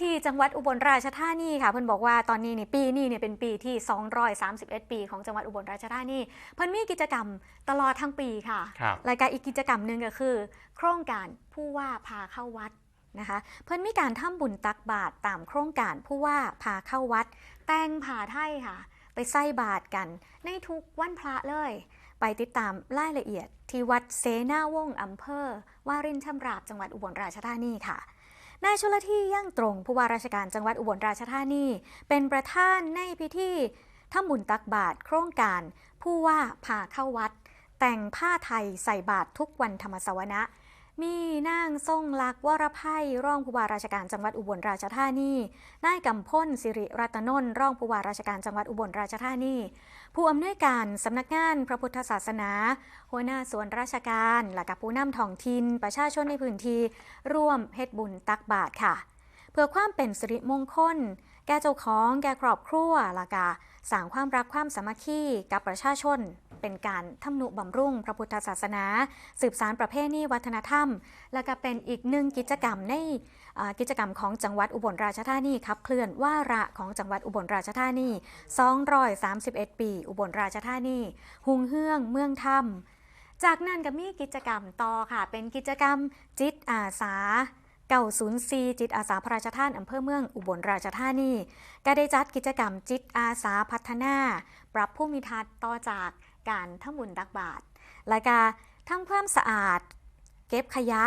ที่จังหวัดอุบลราชธานีค่ะเพิ่นบอกว่าตอนนี้นี่ปีนี้เนี่ยเป็นปีที่ 231 ปีของจังหวัดอุบลราชธานีเพิ่นมีกิจกรรมตลอดทั้งปีค่ะครับรายการอีกกิจกรรมหนึ่งก็คือ โครงการผู้ว่าพาเข้าวัดนะคะเพิ่นมีการทำบุญตักบาตรตามโครงการผู้ว่าพาเข้าวัด แต่งผ่าไทยค่ะ ไปใส่บาตรกัน ในทุกวันพระเลย ไปติดตามรายละเอียดที่วัดเสนาวงศ์อำเภอวารินชำราบจังหวัดอุบลราชธานีค่ะ นายชลที่ยั่งตรงผู้ว่าราชการจังหวัดอุบลราชธานี เป็นประธานในพิธีทำบุญตักบาตรโครงการ ผู้ว่าพาเข้าวัด แต่งผ้าไทยใส่บาตรทุกวันธรรมสวนะ มีนางทรงลักษ์วรไพ่รองผู้ว่าราชการจังหวัดอุบลราชธานีนายกำพ้นสิริรัตนนท์รองผู้ว่าราชการจังหวัดอุบลราชธานี ผู้อำนวยการสำนักงานพระพุทธศาสนา หัวหน้าส่วนราชการและกับผู้นำท้องถิ่นประชาชนในพื้นที่ร่วมเฮ็ดบุญตักบาตรค่ะ เพื่อความเป็นสิริมงคล แก่เจ้าของแก่ครอบครัวและกาสร้างความรักความสามัคคีกับประชาชน เป็นการทำนุบำรุงพระพุทธศาสนา สืบสารประเพณีวัฒนธรรม และก็เป็นอีกหนึ่งกิจกรรมในกิจกรรมของจังหวัดอุบลราชธานีขับเคลื่อนว่าระของจังหวัดอุบลราชธานี 231 ปี อุบลราชธานี หุงเฮืองเมืองธรรม จากนั้นก็มีกิจกรรมต่อค่ะ เป็นกิจกรรมจิตอาสาเก่าศูนย์ซีจิตอาสาพระราชทานอำเภอเมืองอุบลราชธานี ก็ได้จัดกิจกรรมจิตอาสาพัฒนา ปรับผู้มีทัศน์ต่อจาก การทำบุญตักบาตรและก็ทำความสะอาด เก็บขยะ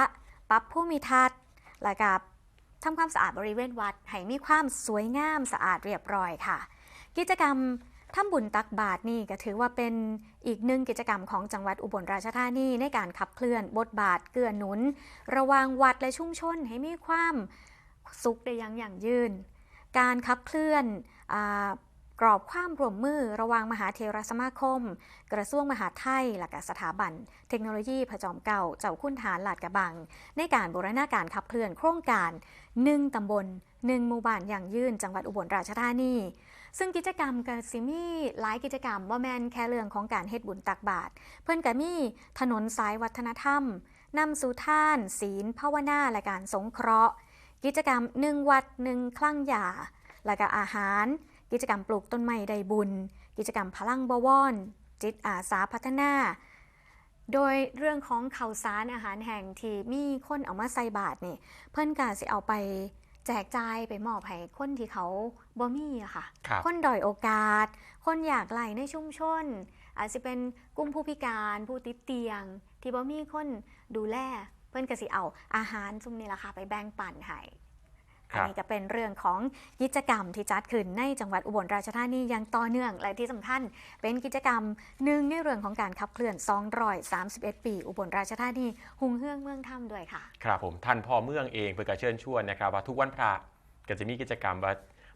ปรับผู้มีทัศน์และก็ทำความสะอาดบริเวณวัดให้มีความสวยงามสะอาดเรียบร้อยค่ะ กิจกรรมทำบุญตักบาตรนี่ก็ถือว่าเป็นอีกหนึ่งกิจกรรมของจังหวัดอุบลราชธานีในการขับเคลื่อนบทบาทเกื้อหนุน ระว่างวัดและชุมชนให้มีความสุขได้อย่างยั่งยืน การขับเคลื่อนอ กรอบความร่วมมือระหว่างมหาเทรสมาคม กระทรวงมหาดไทยและกสถาบัน เทคโนโลยีผจอมเก่าเจ้าคุณฐานหลาดกระบัง ในการบูรณาการขับเคลื่อนโครงการ 1 ตำบล 1 หมู่บ้านอย่างยืนจังหวัดอุบลราชธานีซึ่งกิจกรรมก็สิมีหลายกิจกรรมว่าแมนแค่เรื่องของการเฮ็ดบุญตักบาตรเพื่อนก็มีถนนสายวัฒนธรรมนำสู่ท่าน ศีลภาวนาและการสงเคราะห์ กิจกรรมหนึ่งวัดหนึ่งคลั่งยาและก็อาหาร กิจกรรมปลูกต้นไม้ได้บุญ กิจกรรมพลังบวรจิตอาสาพัฒนา โดยเรื่องของข่าวสารอาหารแห่งที่มีคนเอามาใส่บาตรนี่เพื่อนก็สิเอาไปแจกจ่ายไปมอบให้คนที่เขาบ่มีอะค่ะครับคนด้อยโอกาส คนอยากไหลในชุมชน อาจจะเป็นกลุ่มผู้พิการผู้ติดเตียง ที่บ่มีคนดูแล เพื่อนก็สิเอาอาหารซุ่มนี่ละค่ะไปแบ่งปันให้ครับ อันนี้ก็เป็นเรื่องของกิจกรรมที่จัดขึ้นในจังหวัดอุบลราชธานีอย่างต่อเนื่อง และที่สำคัญเป็นกิจกรรมหนึ่งในเรื่องของการขับเคลื่อน231 ปี อุบลราชธานีหุงเฮืองเมืองถ้ำด้วยค่ะ ครับผมท่านพ่อเมืองเองเพื่อกระเชิญชวนนะครับว่าทุกวันพระก็จะมีกิจกรรมว่า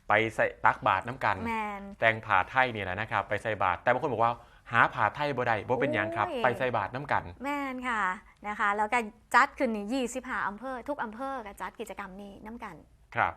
ไปใส่ตักบาตรน้ำกันแมนแต่งผ่าไทยเนี่ยแหละนะครับ ไปใส่บาตรแต่บางคนบอกว่าหาผ่าไทยบ่ได้บ่เป็นหยังครับโอ้ยไปใส่บาตรน้ำกัน แมนค่ะนะคะ แล้วก็จัดขึ้นนี่25อำเภอ ทุกอำเภอก็จัดกิจกรรมนี้น้ำกัน ครับ